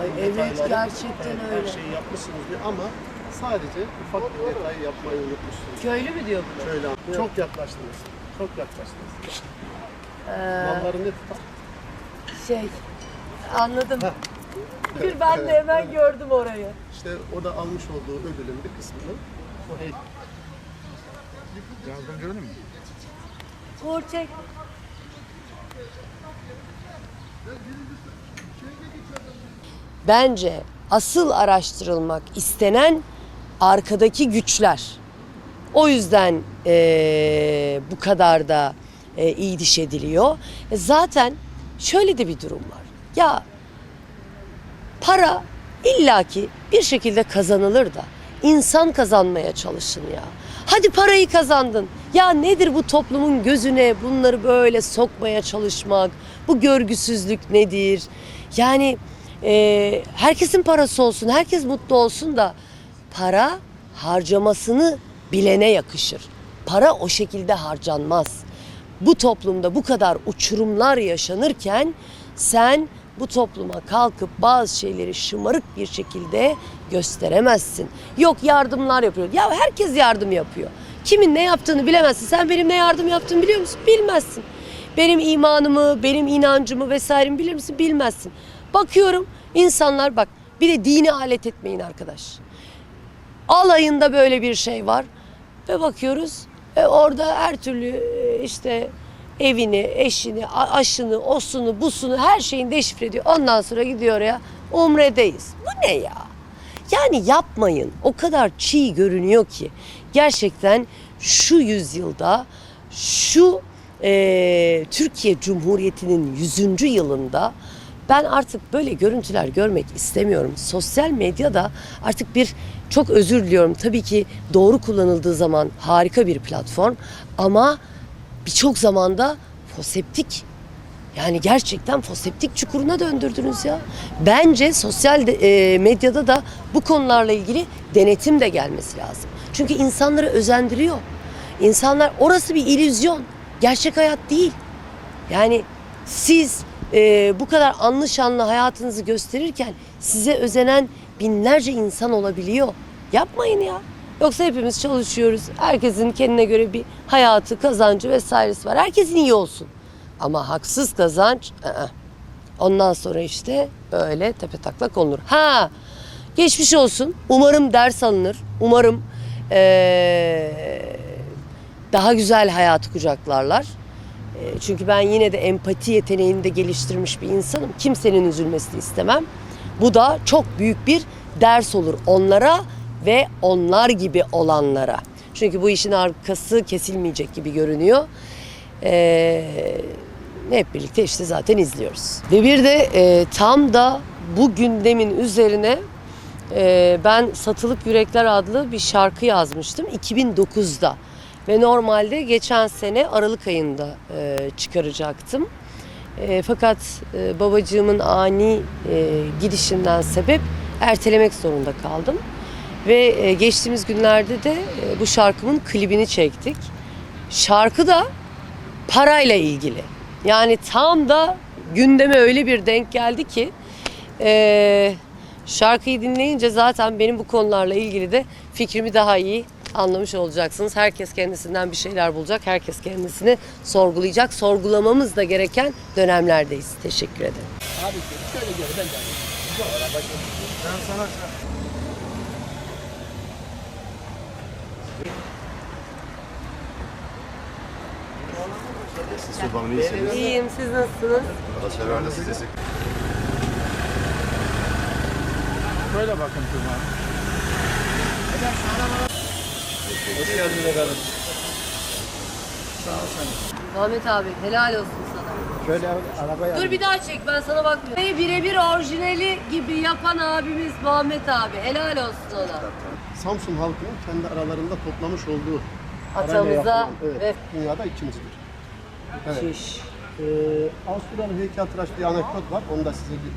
Ay evet detayları, gerçekten evet, öyle. Her şeyi yapmışsınızdır ama sadece ufak bir detayı yapmayı unutmuşsunuz. Köylü mü diyor bunu? Şöyle çok yaklaştınız. Çok yaklaştınız. Ee, Malları ne tutar? şey anladım. Heh. Bir ben de hemen gördüm orayı. İşte o da almış olduğu ödülün bir kısmını o hey Birazdan görelim mi? Uğur Bence asıl araştırılmak istenen arkadaki güçler. O yüzden eee, bu kadar da eee, iyi diş ediliyor. E, Zaten şöyle de bir durum var. Ya para illaki bir şekilde kazanılır da insan kazanmaya çalışın ya. Hadi parayı kazandın. Ya nedir bu toplumun gözüne bunları böyle sokmaya çalışmak? Bu görgüsüzlük nedir? Yani e, herkesin parası olsun, herkes mutlu olsun da para harcamasını bilene yakışır. Para o şekilde harcanmaz bu toplumda bu kadar uçurumlar yaşanırken sen bu topluma kalkıp bazı şeyleri şımarık bir şekilde gösteremezsin. Yok yardımlar yapıyor. Ya herkes yardım yapıyor. Kimin ne yaptığını bilemezsin. Sen benim ne yardım yaptığımı biliyor musun? Bilmezsin. Benim imanımı, benim inancımı vesairemi bilir misin? Bilmezsin. Bakıyorum insanlar bak bir de dini alet etmeyin arkadaş alayında böyle bir şey var. Ve bakıyoruz e, orada her türlü e, işte evini, eşini, aşını, osunu, busunu her şeyini deşifre ediyor. Ondan sonra gidiyor ya umredeyiz. Bu ne ya? Yani yapmayın. O kadar çiğ görünüyor ki. Gerçekten şu yüzyılda şu e, Türkiye Cumhuriyeti'nin 100. yılında ben artık böyle görüntüler görmek istemiyorum. Sosyal medyada artık bir çok özür diliyorum. Tabii ki doğru kullanıldığı zaman harika bir platform ama birçok zamanda foseptik yani gerçekten foseptik çukuruna döndürdünüz ya. Bence sosyal e, medyada da bu konularla ilgili denetim de gelmesi lazım. Çünkü insanları özendiriyor. İnsanlar orası bir illüzyon. Gerçek hayat değil. Yani siz e, bu kadar anlı şanlı hayatınızı gösterirken size özenen binlerce insan olabiliyor. Yapmayın ya. Yoksa hepimiz çalışıyoruz. Herkesin kendine göre bir hayatı, kazancı vesairesi var. Herkesin iyi olsun. Ama haksız kazanç ı-ı. ondan sonra işte öyle tepe taklak olunur. Ha geçmiş olsun. Umarım ders alınır. Umarım eee, daha güzel hayatı kucaklarlar. E, Çünkü ben yine de empati yeteneğini de geliştirmiş bir insanım. Kimsenin üzülmesini istemem. Bu da çok büyük bir ders olur onlara ve onlar gibi olanlara. Çünkü bu işin arkası kesilmeyecek gibi görünüyor. Ee, hep birlikte işte zaten izliyoruz. Ve bir de e, tam da bu gündemin üzerine e, ben Satılık Yürekler adlı bir şarkı yazmıştım 2009'da. Ve normalde geçen sene Aralık ayında e, çıkaracaktım. E, fakat e, babacığımın ani e, gidişinden sebep ertelemek zorunda kaldım. Ve e, geçtiğimiz günlerde de e, bu şarkımın klibini çektik. Şarkı da parayla ilgili. Yani tam da gündeme öyle bir denk geldi ki e, şarkıyı dinleyince zaten benim bu konularla ilgili de fikrimi daha iyi anlamış olacaksınız. Herkes kendisinden bir şeyler bulacak. Herkes kendisini sorgulayacak. Sorgulamamız da gereken dönemlerdeyiz. Teşekkür ederim. Ben sana Siz Sultanım iyisiniz. İyiyim. Siz nasılsınız? Severler sizi. şöyle bakın Tuma. Hoş geldiniz efendim. Ahmet abi helal olsun sana. Şöyle arabaya Dur bir daha çek ben sana bakmıyorum. Birebir orijinali gibi yapan abimiz Muhammed abi. Helal olsun ona. Samsun halkının kendi aralarında toplamış olduğu Atamıza yapılan, evet, ve dünyada ikincidir. Evet. Şiş. Ee, Avusturya'nın heykeltıraş bir anekdot var. Onu da size bir